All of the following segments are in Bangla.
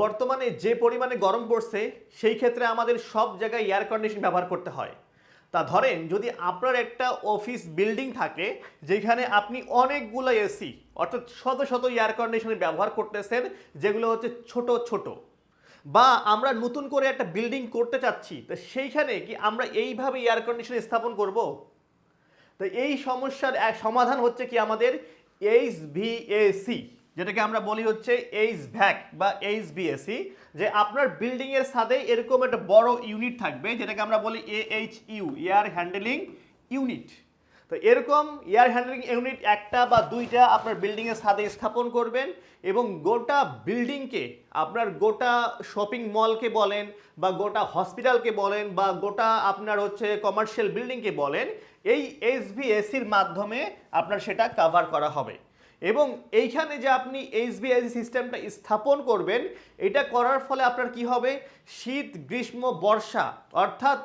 বর্তমানে যে পরিমাণে গরম পড়ছে, সেই ক্ষেত্রে আমাদের সব জায়গায় এয়ার কন্ডিশন ব্যবহার করতে হয়। তা ধরেন, যদি আপনার একটা অফিস বিল্ডিং থাকে, যেখানে আপনি অনেকগুলো এসি অর্থাৎ শত শত এয়ার কন্ডিশনের ব্যবহার করতেছেন, যেগুলো হচ্ছে ছোট ছোট। বা আমরা নতুন করে একটা বিল্ডিং করতে চাচ্ছি, তো সেইখানে কি আমরা এইভাবে এয়ার কন্ডিশন স্থাপন করব? তো এই সমস্যার এক সমাধান হচ্ছে কি আমাদের এইচ ভি ভিএসি যেটাকে আমরা বলি হচ্ছে এইচ ভ্যাক বা এইচ বিএসি যে আপনার বিল্ডিং এর সাথে এরকম একটা বড় ইউনিট থাকবে, যেটাকে আমরা বলি H U air handling unit তো এরকম এয়ার হ্যান্ডলিং ইউনিট একটা বা দুইটা আপনার বিল্ডিংয়ের সাথে স্থাপন করবেন এবং গোটা বিল্ডিংকে আপনার গোটা শপিং মলকে বলেন বা গোটা হসপিটালকে বলেন বা গোটা আপনার হচ্ছে কমার্শিয়াল বিল্ডিংকে বলেন, এই এসভিএসির মাধ্যমে আপনার সেটা কভার করা হবে। এবং এইখানে যে আপনি এইচবিআইসি সিস্টেমটা স্থাপন করবেন, এটা করার ফলে আপনার কি হবে? শীত, গ্রীষ্ম, বর্ষা, অর্থাৎ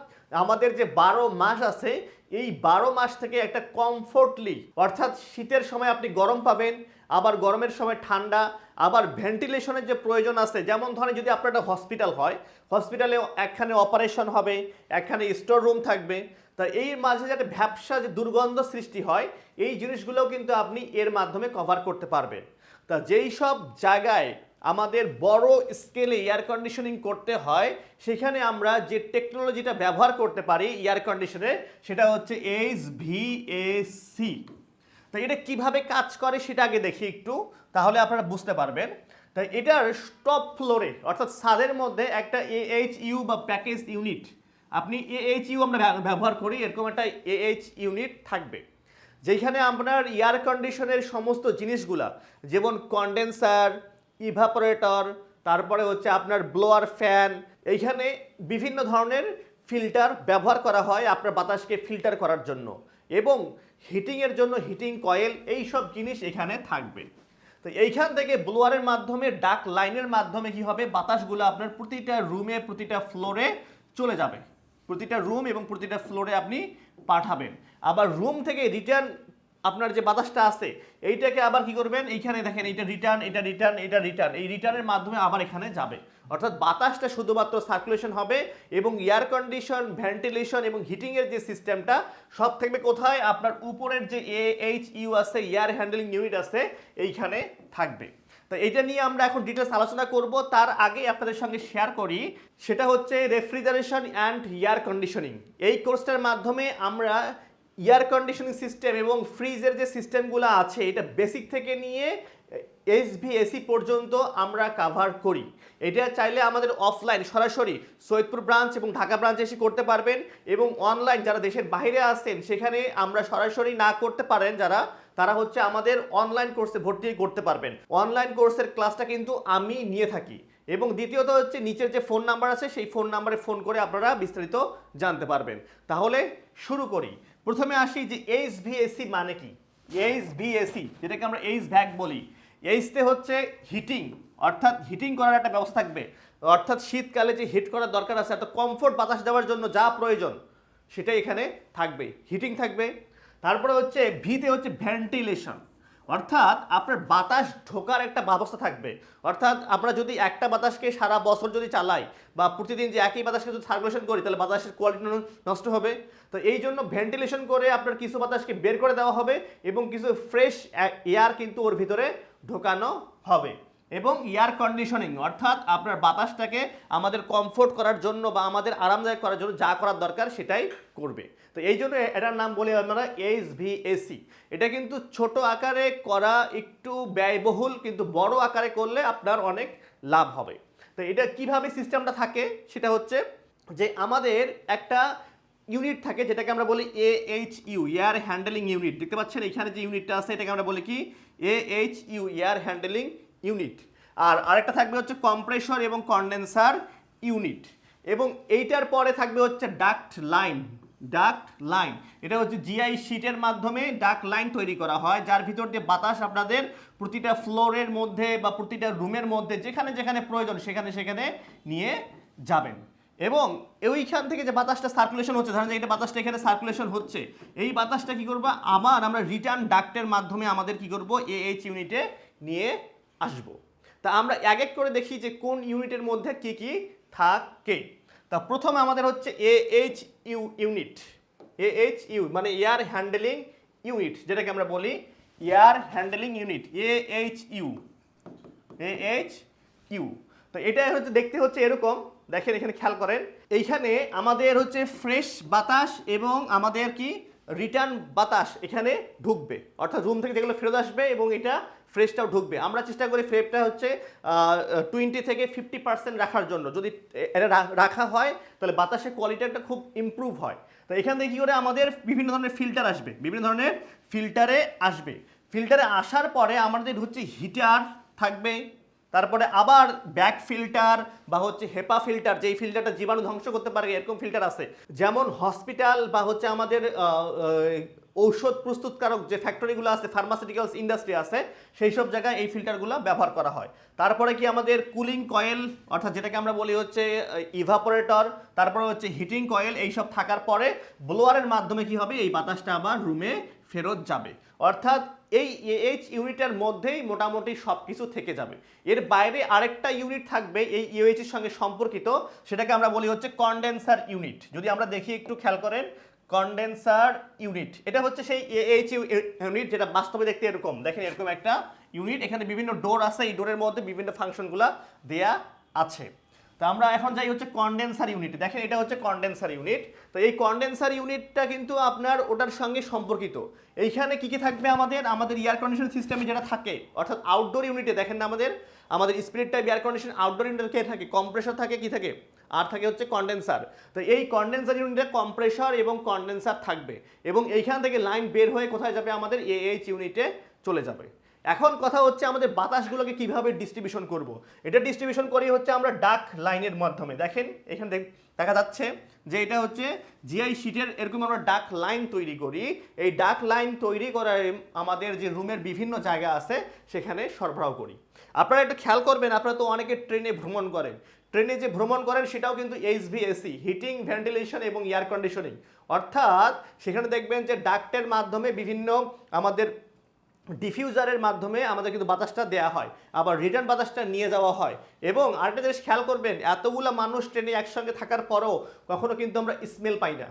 আমাদের যে বারো মাস আছে, এই বারো মাস থেকে একটা কমফোর্টলি অর্থাৎ শীতের সময় আপনি গরম পাবেন আবার গরমের সময় ঠান্ডা, আবার ভেন্টিলেশনের যে প্রয়োজন আছে, যেমন ধরেন যদি আপনার একটা হসপিটাল হয় হসপিটালে একখানে অপারেশন হবে, একখানে স্টোর রুম থাকবে, তা এই মাঝে যাতে ভ্যাবসা, যে দুর্গন্ধ সৃষ্টি হয়, এই জিনিসগুলোও কিন্তু আপনি এর মাধ্যমে কভার করতে পারবেন। তা যেই সব জায়গায় আমাদের বড় স্কেলে এয়ার কন্ডিশনিং করতে হয়, সেখানে আমরা যে টেকনোলজিটা ব্যবহার করতে পারি এয়ার কন্ডিশনে সেটা হচ্ছে এইচ ভিএসি তো এটা কীভাবে কাজ করে সেটা আগে দেখি একটু, তাহলে আপনারা বুঝতে পারবেন। তাই এটার টপ ফ্লোরে, অর্থাৎ ছাদের মধ্যে একটা এইচ ইউ বা প্যাকেজ ইউনিট আপনি এইচ ইউ আমরা ব্যবহার করি, এরকম একটা এইচ ইউনিট থাকবে। যেখানে আপনার এয়ার কন্ডিশনের সমস্ত জিনিসগুলা, যেমন কন্ডেন্সার ইভাপোরেটর তারপরে হচ্ছে আপনার ব্লোয়ার ফ্যান এইখানে বিভিন্ন ধরনের ফিল্টার ব্যবহার করা হয় আপনার বাতাসকে ফিল্টার করার জন্য। এবং হিটিংয়ের জন্য হিটিং কয়েল এই সব জিনিস এখানে থাকবে। তো এইখান থেকে ব্লোয়ারের মাধ্যমে ডাক লাইনের মাধ্যমে কি হবে? বাতাসগুলো আপনার প্রতিটা রুমে প্রতিটা ফ্লোরে চলে যাবে। প্রতিটা রুম এবং প্রতিটা ফ্লোরে আপনি পাঠাবেন। আবার রুম থেকে রিটার্ন আপনার যে বাতাসটা আছে, এইটাকে আবার কি করবেন? এইখানে দেখেন এটা রিটার্ন এটা রিটার্ন এটা রিটার্ন এই রিটার্নের মাধ্যমে আবার এখানে যাবে। অর্থাৎ বাতাসটা শুধুমাত্র সার্কুলেশন হবে এবং এয়ার কন্ডিশন ভেন্টিলেশন এবং হিটিংয়ের যে সিস্টেমটা সব থাকবে কোথায়? আপনার উপরের যে এ এইচ ইউ আছে এয়ার হ্যান্ডেলিং ইউনিট আছে, এইখানে থাকবে। তো এটা নিয়ে আমরা এখন ডিটেলস আলোচনা করব। তার আগে আপনাদের সঙ্গে শেয়ার করি, সেটা হচ্ছে রেফ্রিজারেশন অ্যান্ড এয়ার কন্ডিশনিং এই কোর্সটার মাধ্যমে আমরা এয়ার কন্ডিশনিং সিস্টেম এবং ফ্রিজের যে সিস্টেমগুলো আছে, এটা বেসিক থেকে নিয়ে এসভিএসি পর্যন্ত আমরা কাভার করি। এটা চাইলে আমাদের অফলাইন সরাসরি সৈয়দপুর ব্রাঞ্চ এবং ঢাকা ব্রাঞ্চে এসে করতে পারবেন এবং অনলাইন যারা দেশের বাইরে আছেন, সেখানে আমরা সরাসরি না করতে পারেন যারা, তারা হচ্ছে আমাদের অনলাইন কোর্সে ভর্তি করতে পারবেন। অনলাইন কোর্সের ক্লাসটা কিন্তু আমি নিয়ে থাকি এবং দ্বিতীয়ত হচ্ছে নিচের যে ফোন নাম্বার আছে, সেই ফোন নাম্বারে ফোন করে আপনারা বিস্তারিত জানতে পারবেন। তাহলে শুরু করি। প্রথমে আসি যে এইচ ভিএসি মানে কি? এইচ ভিএসি যেটাকে আমরা এইচ ভ্যাক বলি এইচতে হচ্ছে হিটিং, অর্থাৎ হিটিং করার একটা ব্যবস্থা থাকবে। অর্থাৎ শীতকালে যে হিট করার দরকার আছে একটা কমফোর্ট বাতাস দেওয়ার জন্য যা প্রয়োজন, সেটাই এখানে থাকবে। হিটিং থাকবে। তারপরে হচ্ছে ভিতে হচ্ছে ভেন্টিলেশন। অর্থাৎ আপনার বাতাস ঢোকার একটা ব্যবস্থা থাকবে। অর্থাৎ আমরা যদি একটা বাতাসকে সারা বছর যদি চালাই বা প্রতিদিন যে একই বাতাসকে যদি সার্কুলেশন করি, তাহলে বাতাসের কোয়ালিটি নষ্ট হবে। তো এই জন্য ভেন্টিলেশন করে আপনার কিছু বাতাসকে বের করে দেওয়া হবে এবং কিছু ফ্রেশ এয়ার কিন্তু ওর ভিতরে ঢোকানো হবে। এবং এয়ার কন্ডিশনিং অর্থাৎ আপনার বাতাসটাকে আমাদের কমফোর্ট করার জন্য বা আমাদের আরামদায়ক করার জন্য যা করার দরকার সেটাই করবে। তো এই জন্য এটার নাম বলি আমরা এইচ ভিএসি এটা কিন্তু ছোট আকারে করা একটু ব্যয়বহুল, কিন্তু বড় আকারে করলে আপনার অনেক লাভ হবে। তো এটা কীভাবে সিস্টেমটা থাকে সেটা হচ্ছে যে আমাদের একটা ইউনিট থাকে যেটাকে আমরা বলি A H U air handling unit দেখতে পাচ্ছেন এখানে যে ইউনিটটা আছে, এটাকে আমরা বলি কি? A H U air handling unit আর আরেকটা থাকবে হচ্ছে কম্প্রেসর এবং কন্ডেন্সার ইউনিট এবং এইটার পরে থাকবে হচ্ছে ডাক্ট লাইন ডাক্ট লাইন এটা হচ্ছে জিআই শিটের মাধ্যমে ডাক্ট লাইন তৈরি করা হয়, যার ভিতর দিয়ে বাতাস আপনাদের প্রতিটা ফ্লোরের মধ্যে বা প্রতিটা রুমের মধ্যে যেখানে যেখানে প্রয়োজন সেখানে সেখানে নিয়ে যাবেন। এবং ওইখান থেকে যে বাতাসটা সার্কুলেশন হচ্ছে, ধরেন যে এটা বাতাসটা এখানে সার্কুলেশন হচ্ছে, এই বাতাসটা কি করব? আবার আমরা রিটার্ন ডাক্টের মাধ্যমে আমাদের কি করব? এএইচ ইউনিটে নিয়ে আসব। তা আমরা এক এক করে দেখি যে কোন ইউনিটের মধ্যে কি কি থাকে। তা প্রথমে আমাদের হচ্ছে A H U unit A H U মানে এয়ার হ্যান্ডেলিং ইউনিট যেটাকে আমরা বলি air handling unit A H U A H U তো এটা হচ্ছে দেখতে হচ্ছে এরকম। দেখেন এখানে খেয়াল করেন। এইখানে আমাদের হচ্ছে ফ্রেশ বাতাস এবং আমাদের কি রিটার্ন বাতাস এখানে ঢুকবে। অর্থাৎ রুম থেকে যেগুলো ফেরত আসবে এবং এটা ফ্রেশটাও ঢুকবে। আমরা চেষ্টা করি ফ্রেপটা হচ্ছে টোয়েন্টি থেকে ফিফটি পার্সেন্ট রাখার জন্য। যদি এটা রাখা হয়, তাহলে বাতাসের কোয়ালিটিটা খুব ইমপ্রুভ হয়। তো এখান থেকে কী করে আমাদের বিভিন্ন ধরনের ফিল্টার আসবে। বিভিন্ন ধরনের ফিল্টারে আসবে। ফিল্টারে আসার পরে আমাদের হচ্ছে হিটার থাকবে তারপরে আবার ব্যাক ফিল্টার বা হচ্ছে হেপা ফিল্টার যেই ফিল্টারটা জীবাণু ধ্বংস করতে পারে, এরকম ফিল্টার আছে। যেমন হসপিটাল বা হচ্ছে আমাদের ঔষধ প্রস্তুতকারক যে ফ্যাক্টরিগুলো আছে ফার্মাসিউটিক্যালস ইন্ডাস্ট্রি আছে সেই সব জায়গায় এই ফিল্টারগুলো ব্যবহার করা হয়। তারপরে কি আমাদের কুলিং কয়েল অর্থাৎ যেটাকে আমরা বলি হচ্ছে ইভাপোরেটর তারপরে হচ্ছে হিটিং কয়েল এইসব থাকার পরে ব্লোয়ারের মাধ্যমে কি হবে? এই বাতাসটা আবার রুমে ফেরত যাবে। অর্থাৎ এই এইচ ইউনিটের মধ্যেই মোটামুটি সব কিছু থেকে যাবে। এর বাইরে আরেকটা ইউনিট থাকবে, এই ইউএইচ এর সঙ্গে সম্পর্কিত, সেটাকে আমরা বলি হচ্ছে কন্ডেন্সার ইউনিট যদি আমরা দেখি একটু খেয়াল করেন কন্ডেন্সার ইউনিট এটা হচ্ছে সেই এইচ ইউনিট যেটা বাস্তবে দেখতে এরকম। দেখেন এরকম একটা ইউনিট এখানে বিভিন্ন ডোর আছে, এই ডোরের মধ্যে বিভিন্ন ফাংশনগুলো দেয়া আছে। তো আমরা এখন যাই হচ্ছে কন্ডেন্সার ইউনিট দেখেন এটা হচ্ছে কন্ডেন্সার ইউনিট তো এই কন্ডেন্সার ইউনিটটা কিন্তু আপনার ওটার সঙ্গে সম্পর্কিত। এইখানে কি কি থাকবে আমাদের? আমাদের এয়ার কন্ডিশন সিস্টেমে যেটা থাকে, অর্থাৎ আউটডোর ইউনিটে দেখেন না আমাদের? আমাদের split type air condition outdoor ইউনিটে থাকে? কম্প্রেসর থাকে, কি থাকে? আর থাকে হচ্ছে কন্ডেন্সার তো এই কন্ডেন্সার ইউনিটে কম্প্রেসর এবং কন্ডেন্সার থাকবে। এবং এইখান থেকে লাইন বের হয়ে কোথায় যাবে? আমাদের এএইচ ইউনিটে চলে যাবে। এখন কথা হচ্ছে আমাদের বাতাসগুলোকে কীভাবে ডিস্ট্রিবিউশন করব। এটা ডিস্ট্রিবিউশন করি হচ্ছে আমরা ডাক লাইনের মাধ্যমে। দেখেন, এখানে দেখ- যাচ্ছে যে এটা হচ্ছে জিআই শিটের এরকম আমরা ডাক লাইন তৈরি করি। এই ডাক লাইন তৈরি করার আমাদের যে রুমের বিভিন্ন জায়গা আছে, সেখানে সরবরাহ করি। আপনারা একটু খেয়াল করবেন, আপনারা তো অনেকে ট্রেনে ভ্রমণ করেন। ট্রেনে যে ভ্রমণ করেন, সেটাও কিন্তু এইচভিএসি হিটিং ভেন্টিলেশন এবং এয়ার কন্ডিশনিং অর্থাৎ, সেখানে দেখবেন যে ডাক্টের মাধ্যমে বিভিন্ন আমাদের ডিফিউজারের মাধ্যমে আমাদের কিন্তু বাতাসটা দেওয়া হয়, আবার রিটার্ন বাতাসটা নিয়ে যাওয়া হয়। এবং আরেকটা জিনিস খেয়াল করবেন, এতগুলো মানুষ ট্রেনে একসঙ্গে থাকার পরও কখনো কিন্তু আমরা স্মেল পাই না।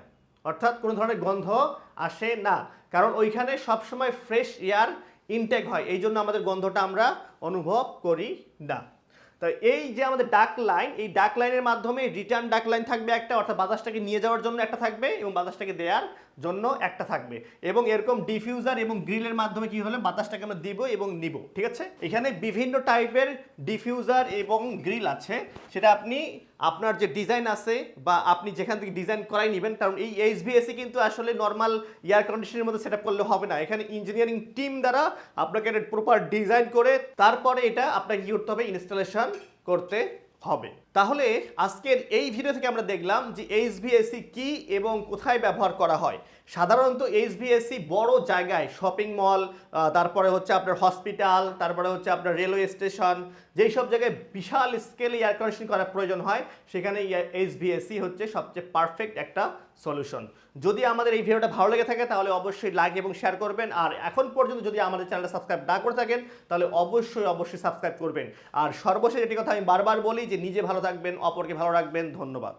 অর্থাৎ কোনো ধরনের গন্ধ আসে না। কারণ ওইখানে সবসময় ফ্রেশ এয়ার ইনটেক হয় এই জন্য আমাদের গন্ধটা আমরা অনুভব করি না। তো এই যে আমাদের ডাক লাইন এই ডাক লাইনের মাধ্যমে রিটার্ন ডাক লাইন থাকবে একটা, অর্থাৎ বাতাসটাকে নিয়ে যাওয়ার জন্য একটা থাকবে এবং বাতাসটাকে দেওয়ার জন্য একটা থাকবে। এবং এরকম ডিফিউজার এবং গ্রিলের মাধ্যমে কি হলে? বাতাসটাকে আমরা দিব এবং নিব, ঠিক আছে? এখানে বিভিন্ন টাইপের ডিফিউজার এবং গ্রিল আছে। সেটা আপনি আপনার যে ডিজাইন আছে বা আপনি যেখান থেকে ডিজাইন করাই নেবেন, কারণ এই এইচভিএসি কিন্তু আসলে নর্মাল এয়ার কন্ডিশনের মধ্যে সেট করলে হবে না। এখানে ইঞ্জিনিয়ারিং টিম দ্বারা আপনাকে একটা প্রপার ডিজাইন করে তারপরে এটা আপনাকে কি করতে হবে ইনস্টলেশন করতে হবে। তাহলে আজকের এই ভিডিও থেকে আমরা দেখলাম যে এইচভিএসি কি এবং কোথায় ব্যবহার করা হয়। সাধারণত এইচভিএসি বড় জায়গায় শপিং মল তারপরে হচ্ছে আপনার হসপিটাল তারপরে হচ্ছে আপনার রেলওয়ে স্টেশন যেই সব জায়গায় বিশাল স্কেলে এয়ার কন্ডিশন করার প্রয়োজন হয়, সেখানে এইচভিএসি হচ্ছে সবচেয়ে পারফেক্ট একটা সলিউশন। যদি আমাদের এই ভিডিওটা ভালো লেগে থাকে, তাহলে অবশ্যই লাইক এবং শেয়ার করবেন। আর এখন পর্যন্ত যদি আমাদের চ্যানেলটা সাবস্ক্রাইব না করে থাকেন, তাহলে অবশ্যই অবশ্যই সাবস্ক্রাইব করবেন। আর সর্বশেষ এটি কথা আমি বারবার বলি যে, নিজে ভালো থাকবেন, অপরকে ভালো রাখবেন। ধন্যবাদ।